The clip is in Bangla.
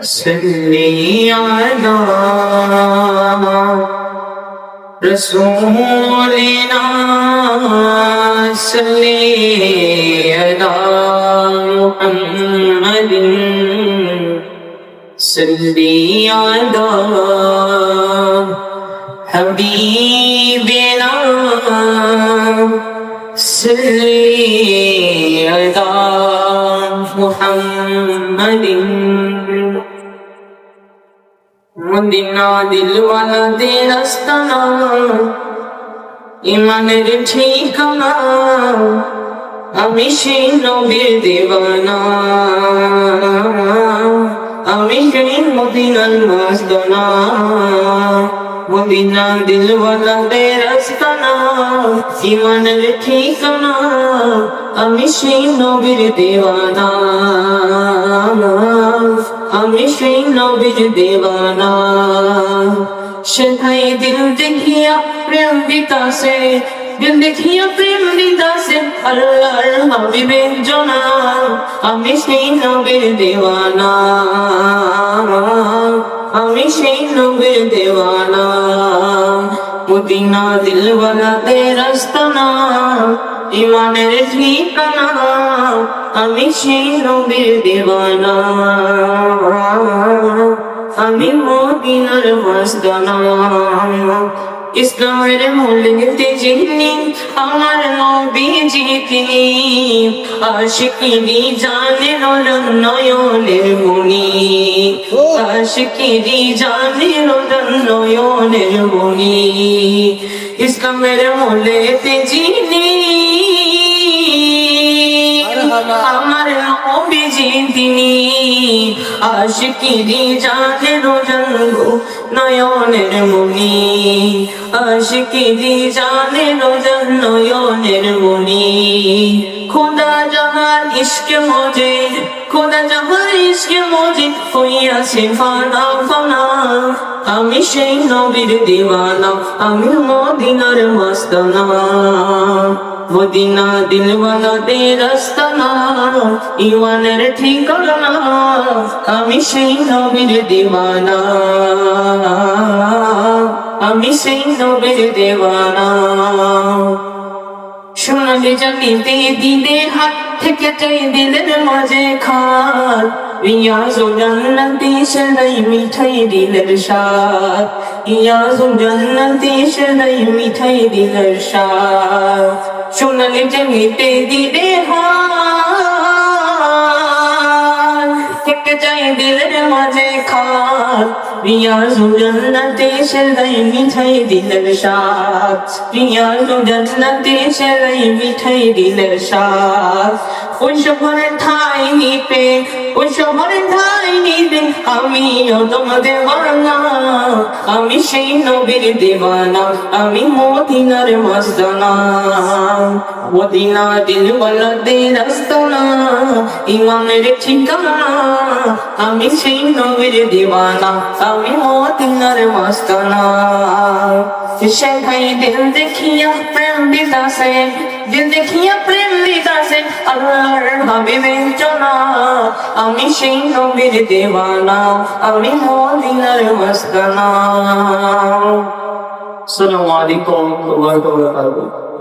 صلي على رسولنا صلي على محمد صلي على حبيبنا صلي محمد মদিনা দিলওয়ালাদের আস্তানা ইমানের ঠিকানা আমি সেই নবীর দেওয়ানা আমি সেই মদিনার মাস্তানা মদিনা দিলওয়ালাদের আস্তানা ইমানের ঠিকানা আমি সেই নবীর দেওয়ানা আমি সেই নবীর দেওয়ানা সেথাই দিল দেখিয়া প্রেম বিকাশে দিল দেখিয়া প্রেম বিকাশে আল্লাহর হাবিবের জনা আমি সেই নবীর দেওয়ানা আমি সেই নবীর দেওয়ানা। মদিনা দিলওয়ালাতে রাস্তানা ইমানের ঠিকানা। আমি সেই নবীর দেওয়ানা। আমি মদিনার মস্তানা ইসলামের মূলনীতি যিনি আমার নবীজি তিনি। আশিকিনি জানেন নয়নের মুনি আশিকিনি জানেন নয়নের মুনি ইসলামের মূলেতে যিনি আমার নবীজি তিনি। আশিকিরি জানে রোজঙ্গো নয়নের মুনি আশিকিরি জানে রোজন নয়নের মুনি খোদা জাহার ইশকে মজে খোদা জাহার ইশকে মজে হইয়াছে ফানা ফানা। আমি সেই নবীর দিওয়ানা, আমি মদিনার মস্তানা। মদিনা দিলওয়ালাতে রাস্তানা ইমানের ঠিকানা। আমি সেই নবীর দিওয়ানা। আমি সেই নবীর দেওয়ানা। সোনালি জানিতে দিলে হাত থেকে চাই দিলের মাঝে খাত ইয়াজু জান্নাতি সেলাই মিঠাই দিলের সাথ ইয়াজু জান্নাতি সেলাই মিঠাই দিলের সাথ সোনালি জানিতে দিলে হাত থেকে চাই দিলের মাঝে খাত রিয়াজু জান্নাতে সেলাই মিঠাই দিলের সাথ রিয়াজু জান্নাতে সেলাই মিঠাই দিলের সাথ ওই শহরে ঠাই নিতে ওই শহরে ঠাই নিতে আমি তোমাদের বানা আমি সেই নবীর দেওয়ানা, আমি মদিনার মস্তানা মদিনা দিল বলতে রাস্তানা ইমামের ঠিকানা, আমি সেই নবীর দেওয়ানা, আমি মদিনার মস্তানা সে ভাই দিল দেখিয়া প্রেম বিকাশে দেখিয়া প্রেম বিকাশে আল্লাহর হাবিবের জনা আমি সেই নবীর দেওয়ানা আমি মদিনার মস্তানা আসসালামু আলাইকুম ওয়া রাহমাতুল্লাহি ওয়া বারাকাতুহু